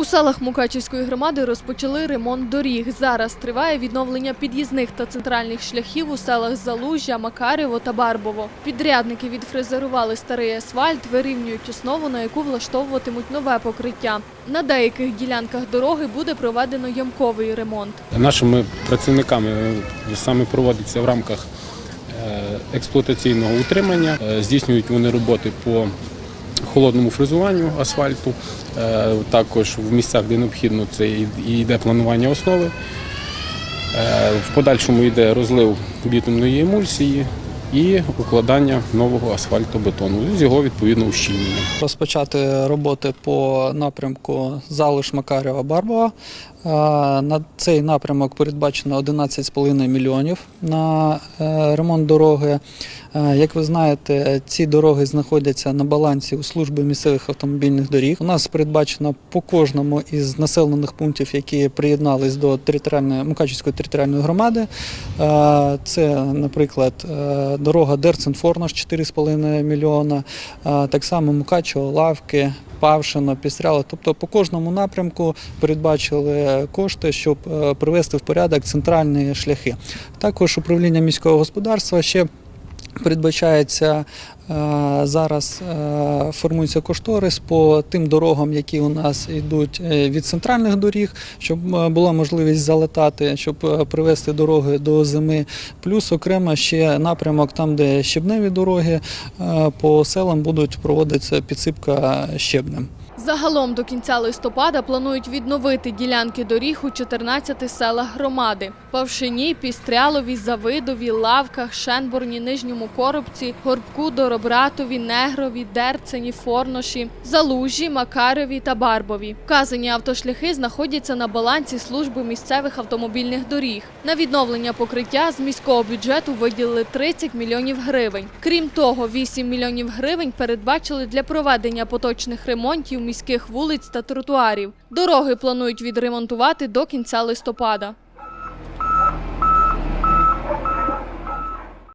У селах Мукачівської громади розпочали ремонт доріг. Зараз триває відновлення під'їзних та центральних шляхів у селах Залужжя, Макарєво та Барбово. Підрядники відфрезерували старий асфальт, вирівнюють основу, на яку влаштовуватимуть нове покриття. На деяких ділянках дороги буде проведено ямковий ремонт. Нашими працівниками е, саме проводиться в рамках е, експлуатаційного утримання. Е, Здійснюють вони роботи по холодному фрезуванню асфальту. Е, Також в місцях, де необхідно, це і йде планування основи. Е, В подальшому йде розлив бітумної емульсії і укладання нового асфальтобетону з його відповідно ущільненням. розпочати роботи по напрямку Залиш Макарєва Барбова. Е, На цей напрямок передбачено 11,5 мільйонів на е, ремонт дороги. Е, Як ви знаєте, ці дороги знаходяться на балансі у служби місцевих автомобільних доріг. У нас передбачено по кожному із населених пунктів, які приєднались до територіальної Мукачівської територіальної громади. Це, наприклад, дорога Дерцин-Форнаш 4,5 мільйона, так само Мукачево, Лавки, Павшино, Пістряло. Тобто по кожному напрямку передбачили кошти, щоб е, привести в порядок центральні шляхи. Також управління міського господарства ще передбачається зараз е, формується кошторис по тим дорогам, які у нас йдуть е, від центральних доріг, щоб е, була можливість залетати, щоб е, привести дороги до зими. Плюс окремо ще напрямок там, де щебневі дороги е, по селам будуть проводитися підсипка щебнем. Загалом до кінця листопада планують відновити ділянки доріг у 14 селах громади: Павшині, Пістрялові, Завидові, Лавках, Шенборні, Нижньому Коробці, Горбку, Доробратові, Негрові, Дерцені, Форноші, Залужі, Макареві та Барбові. Вказані автошляхи знаходяться на балансі служби місцевих автомобільних доріг. На відновлення покриття з міського бюджету виділили 30 мільйонів гривень. Крім того, 8 мільйонів гривень передбачили для проведення поточних ремонтів міських вулиць та тротуарів. Дороги планують відремонтувати до кінця листопада.